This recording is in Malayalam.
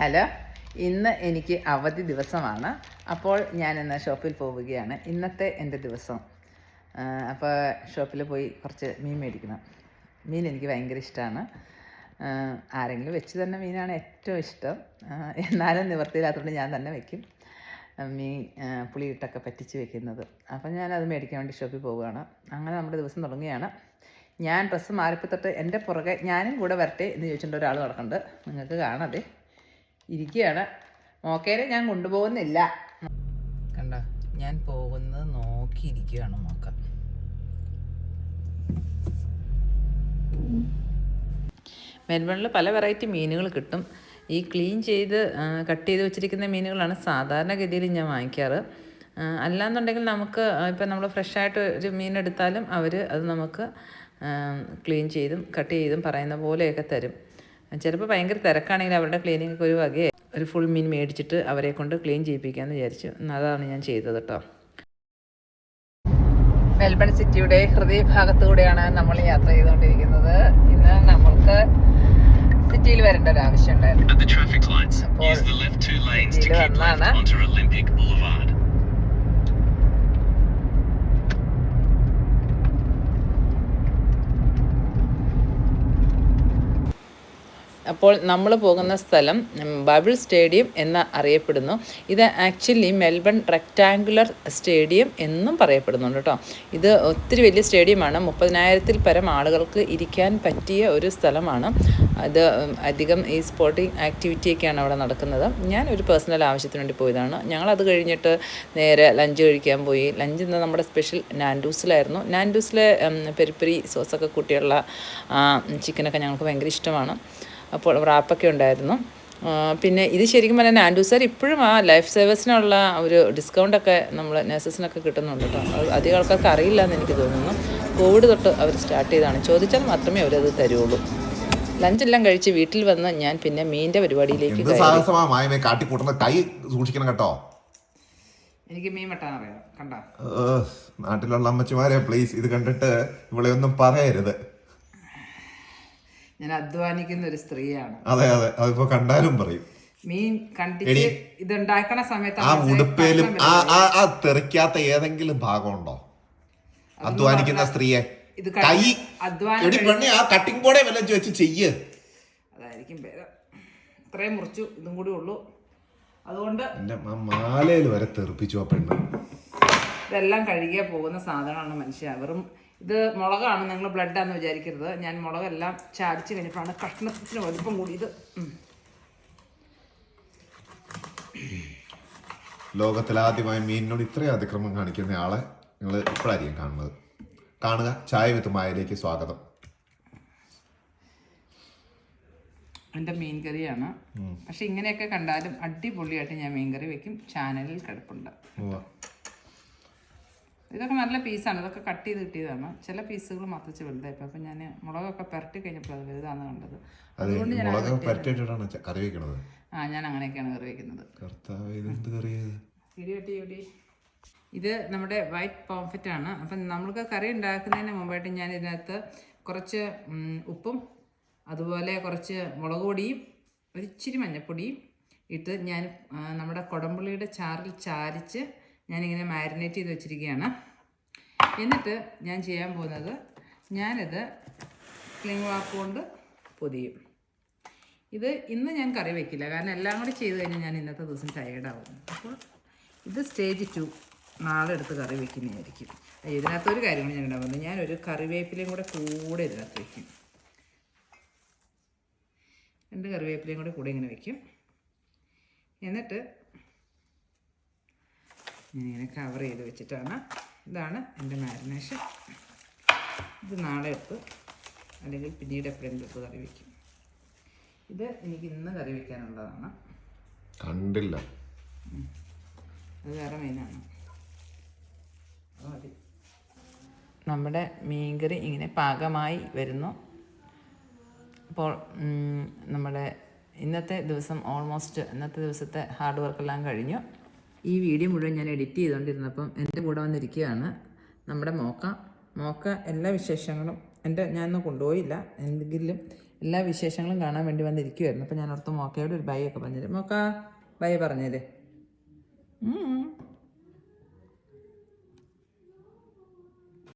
ഹലോ ഇന്ന് എനിക്ക് അവധി ദിവസമാണ്. അപ്പോൾ ഞാൻ ഇന്ന് ഷോപ്പിൽ പോവുകയാണ്. ഇന്നത്തെ എന്റെ ദിവസം. അപ്പോൾ ഷോപ്പിൽ പോയി കുറച്ച് മീൻ മേടിക്കണം. മീൻ എനിക്ക് ഭയങ്കര ഇഷ്ടമാണ് ആരെങ്കിലും വെച്ച് തന്നെ മീനാണ് ഏറ്റവും ഇഷ്ടം. എന്നാലും നിവർത്തിയില്ലാത്തതുകൊണ്ട് ഞാൻ തന്നെ വയ്ക്കും മീൻ പുളിയിട്ടൊക്കെ പറ്റിച്ച് വെക്കുന്നത്. അപ്പം ഞാനത് മേടിക്കാൻ വേണ്ടി ഷോപ്പിൽ പോവുകയാണ്. അങ്ങനെ നമ്മുടെ ദിവസം തുടങ്ങുകയാണ്. ഞാൻ ഡ്രസ്സ് മാറിപ്പോൾ തൊട്ട് എന്റെ പുറകെ ഞാനും കൂടെ വരട്ടെ എന്ന് ചോദിച്ചിട്ടുണ്ട് ഒരാൾ നടക്കുന്നുണ്ട്. നിങ്ങൾക്ക് കാണാതെ ഇരിക്കുകയാണ് മോക്കേനെ ഞാൻ കൊണ്ടുപോകുന്നില്ല. കണ്ട ഞാൻ പോകുന്നത് നോക്കിയിരിക്കുകയാണ് മോക്ക. മെൽബണിൽ പല വെറൈറ്റി മീനുകൾ കിട്ടും. ഈ ക്ലീൻ ചെയ്ത് കട്ട് ചെയ്ത് വെച്ചിരിക്കുന്ന മീനുകളാണ് സാധാരണഗതിയിൽ ഞാൻ വാങ്ങിക്കാറ്. അല്ലാന്നുണ്ടെങ്കിൽ നമുക്ക് ഇപ്പം നമ്മൾ ഫ്രഷായിട്ട് ഒരു മീൻ എടുത്താലും അവർ അത് നമുക്ക് ക്ലീൻ ചെയ്തും കട്ട് ചെയ്തും പറയുന്ന പോലെയൊക്കെ തരും. ചിലപ്പോൾ ഭയങ്കര തിരക്കാണെങ്കിൽ അവരുടെ ക്ലീനിങ് ഒരു വകയെ. ഒരു ഫുൾ മീൻ മേടിച്ചിട്ട് അവരെ കൊണ്ട് ക്ലീൻ ചെയ്യിപ്പിക്കാമെന്ന് വിചാരിച്ചു. അതാണ് ഞാൻ ചെയ്തത് കേട്ടോ മെൽബൺ സിറ്റിയുടെ ഹൃദയഭാഗത്തൂടെയാണ് നമ്മൾ യാത്ര ചെയ്തുകൊണ്ടിരിക്കുന്നത്. ഇന്ന് നമ്മൾക്ക് സിറ്റിയിൽ വരേണ്ട ഒരു ആവശ്യമുണ്ടായിരുന്നു. അപ്പോൾ സിറ്റിയിൽ വന്നാണ് അപ്പോൾ നമ്മൾ പോകുന്ന സ്ഥലം ബബിൾ സ്റ്റേഡിയം എന്ന് അറിയപ്പെടുന്നു. ഇത് ആക്ച്വലി മെൽബൺ റെക്റ്റാങ്കുലർ സ്റ്റേഡിയം എന്നും പറയപ്പെടുന്നുണ്ട് കേട്ടോ. ഇത് ഒത്തിരി വലിയ സ്റ്റേഡിയമാണ്. മുപ്പതിനായിരത്തിൽ പരം ആളുകൾക്ക് ഇരിക്കാൻ പറ്റിയ ഒരു സ്ഥലമാണ്. അത് അധികം ഈ സ്പോർട്ടിംഗ് ആക്ടിവിറ്റിയൊക്കെയാണ് അവിടെ നടക്കുന്നത്. ഞാൻ ഒരു പേഴ്സണൽ ആവശ്യത്തിന് വേണ്ടി പോയതാണ്. ഞങ്ങളത് കഴിഞ്ഞിട്ട് നേരെ ലഞ്ച് കഴിക്കാൻ പോയി. ലഞ്ച് ഇന്ന് നമ്മുടെ സ്പെഷ്യൽ നാൻഡൂസിലായിരുന്നു. നാൻഡൂസിലെ പെരിപ്പെരി സോസൊക്കെ കൂട്ടിയുള്ള ചിക്കനൊക്കെ ഞങ്ങൾക്ക് ഭയങ്കര ഇഷ്ടമാണ്. അപ്പോൾ റാപ്പൊക്കെ ഉണ്ടായിരുന്നു. പിന്നെ ഇത് ശരിക്കും പറഞ്ഞാൽ ആൻഡു സാർ ഇപ്പോഴും ആ ലൈഫ് സേവേഴ്സിനുള്ള ഒരു ഡിസ്കൗണ്ടൊക്കെ നമ്മൾ നഴ്സസിനൊക്കെ കിട്ടുന്നുണ്ട് കേട്ടോ. അധികം ആൾക്കാർക്ക് അറിയില്ല എന്ന് എനിക്ക് തോന്നുന്നു. കോവിഡ് തൊട്ട് അവർ സ്റ്റാർട്ട് ചെയ്താണ്. ചോദിച്ചാൽ മാത്രമേ അവരത് തരുള്ളൂ. ലഞ്ചെല്ലാം കഴിച്ച് വീട്ടിൽ വന്ന് ഞാൻ പിന്നെ മീന്റെ പരിപാടിയിലേക്ക് സൂക്ഷിക്കണം കേട്ടോ. എനിക്ക് മീൻ വെട്ടാൻ അറിയാം കണ്ട നാട്ടിലുള്ള അമ്മച്ചിമാരെ പ്ലീസ് ഇത് കണ്ടിട്ട് ഇവിടെ ഒന്നും പറയരുത്. ഞാൻ അധ്വാനിക്കുന്ന ഒരു സ്ത്രീയാണ്. അതെ അതെ. അതിപ്പോ കണ്ടാലും പറയും. മീൻ കണ്ടിട്ട് ഇതുണ്ടാക്കണ സമയത്ത് ആ ഉടുപ്പേലും ആ ആ ആ തെറിക്കാത്ത ഏതെങ്കിലും ഭാഗമുണ്ടോ? അധ്വാനിക്കുന്ന സ്ത്രീയെ. ഇത് കൈ എടി പെണ്ണി ആ കട്ടിംഗ് ബോർഡേ വല്ലതും വെച്ച് ചെയ്യ്. അതായിരിക്കും പേര് ഇത്രയും മുറിച്ചു ഇതും കൂടി ഉള്ളൂ. അതുകൊണ്ട് എന്റെ മാലയിൽ വരെ തെറിപ്പിച്ചു ആ പെണ്ണ്. ഇതെല്ലാം കഴുകിയാൽ പോകുന്ന സാധനമാണ് മനുഷ്യ. വെറും ഇത് മുളകാണ് നിങ്ങൾ ബ്ലഡാന്ന് വിചാരിക്കരുത്. ഞാൻ മുളകെല്ലാം ചാടിച്ച് കഴിഞ്ഞപ്പോഴാണ് കഷ്ണത്തിന് വലുപ്പം കൂടിയത്. ആദ്യമായി മീനിനോട് ഇത്രയും അതിക്രമം കാണിക്കുന്ന ആളെ നിങ്ങൾ ഇപ്പോഴായിരിക്കും കാണുന്നത്. കാണുക. ചായ വിത്ത് മായയിലേക്ക് സ്വാഗതം. എന്റെ മീൻ കറിയാണ്. പക്ഷെ ഇങ്ങനെയൊക്കെ കണ്ടാലും അടിപൊളിയായിട്ട് ഞാൻ മീൻ കറി വെക്കും. ചാനലിൽ കിടപ്പുണ്ട്. ഇതൊക്കെ നല്ല പീസാണ്. ഇതൊക്കെ കട്ട് ചെയ്ത് കിട്ടിയതാണ്. ചില പീസുകൾ മത്തച്ച് വലുതായിപ്പോൾ അപ്പം ഞാൻ മുളകൊക്കെ പുരട്ടി കഴിഞ്ഞപ്പോൾ അത് വലുതാണെന്ന് കണ്ടത്. അതുകൊണ്ട് ഞാൻ കറി വെക്കണത്. ആ ഞാൻ അങ്ങനെയൊക്കെയാണ് കറി വെക്കുന്നത്. ഇത് നമ്മുടെ വൈറ്റ് പോംഫറ്റ് ആണ്. അപ്പം നമ്മൾക്ക് കറി ഉണ്ടാക്കുന്നതിന് മുമ്പായിട്ട് ഞാൻ ഇതിനകത്ത് കുറച്ച് ഉപ്പും അതുപോലെ കുറച്ച് മുളക് പൊടിയും ഒരിച്ചിരി മഞ്ഞൾപ്പൊടിയും ഇട്ട് ഞാൻ നമ്മുടെ കുടംപുളിയുടെ ചാറിൽ ചാരിച്ച് ഞാനിങ്ങനെ മാരിനേറ്റ് ചെയ്ത് വെച്ചിരിക്കുകയാണ്. എന്നിട്ട് ഞാൻ ചെയ്യാൻ പോകുന്നത് ഞാനിത് ക്ലിങ് വാക്ക് കൊണ്ട് പൊതിയും. ഇത് ഇന്ന് ഞാൻ കറി വെക്കില്ല. കാരണം എല്ലാം കൂടി ചെയ്ത് കഴിഞ്ഞാൽ ഞാൻ ഇന്നത്തെ ദിവസം ടയേർഡാവും അപ്പോൾ ഇത് സ്റ്റേജ് ടു നാളെ എടുത്ത് കറി വെക്കുന്നതായിരിക്കും. ഇതിനകത്തൊരു കാര്യം കൂടി ഞാൻ ഉണ്ടാകുന്നത് ഞാനൊരു കറിവേപ്പിലയും കൂടെ കൂടെ ഇതിനകത്ത് വെക്കും. രണ്ട് കറിവേപ്പിലയും കൂടെ കൂടെ ഇങ്ങനെ വെക്കും. എന്നിട്ട് ഞാനിങ്ങനെ കവർ ചെയ്ത് വെച്ചിട്ടാണ്. ഇതാണ് എന്റെ മാരിനേഷൻ ഇത് നാളെ എടുത്ത് അല്ലെങ്കിൽ പിന്നീട് എപ്പോഴെങ്കിലും എടുത്ത് കറി വയ്ക്കും ഇത് എനിക്ക് ഇന്ന് കറി വയ്ക്കാനുള്ളതാണ് കണ്ടില്ല. അത് വേറെ മെയിനാണ് നമ്മുടെ മീൻകറി ഇങ്ങനെ പാകമായി വരുന്നു. അപ്പോൾ നമ്മുടെ ഇന്നത്തെ ദിവസം ഓൾമോസ്റ്റ് ഇന്നത്തെ ദിവസത്തെ ഹാർഡ് വർക്കെല്ലാം കഴിഞ്ഞു. ഈ വീഡിയോ മുഴുവൻ ഞാൻ എഡിറ്റ് ചെയ്തുകൊണ്ടിരുന്നപ്പം എന്റെ കൂടെ വന്നിരിക്കുകയാണ് നമ്മുടെ മോക്ക. മോക്ക എല്ലാ വിശേഷങ്ങളും എന്റെ ഞാനൊന്നും കൊണ്ടുപോയില്ല. എന്തെങ്കിലും എല്ലാ വിശേഷങ്ങളും കാണാൻ വേണ്ടി വന്നിരിക്കുമായിരുന്നു അപ്പോൾ ഞാൻ ഓർത്ത് മോക്കയോട് ഒരു ബൈ ഒക്കെ പറഞ്ഞത് മോക്ക ബൈ പറഞ്ഞത്.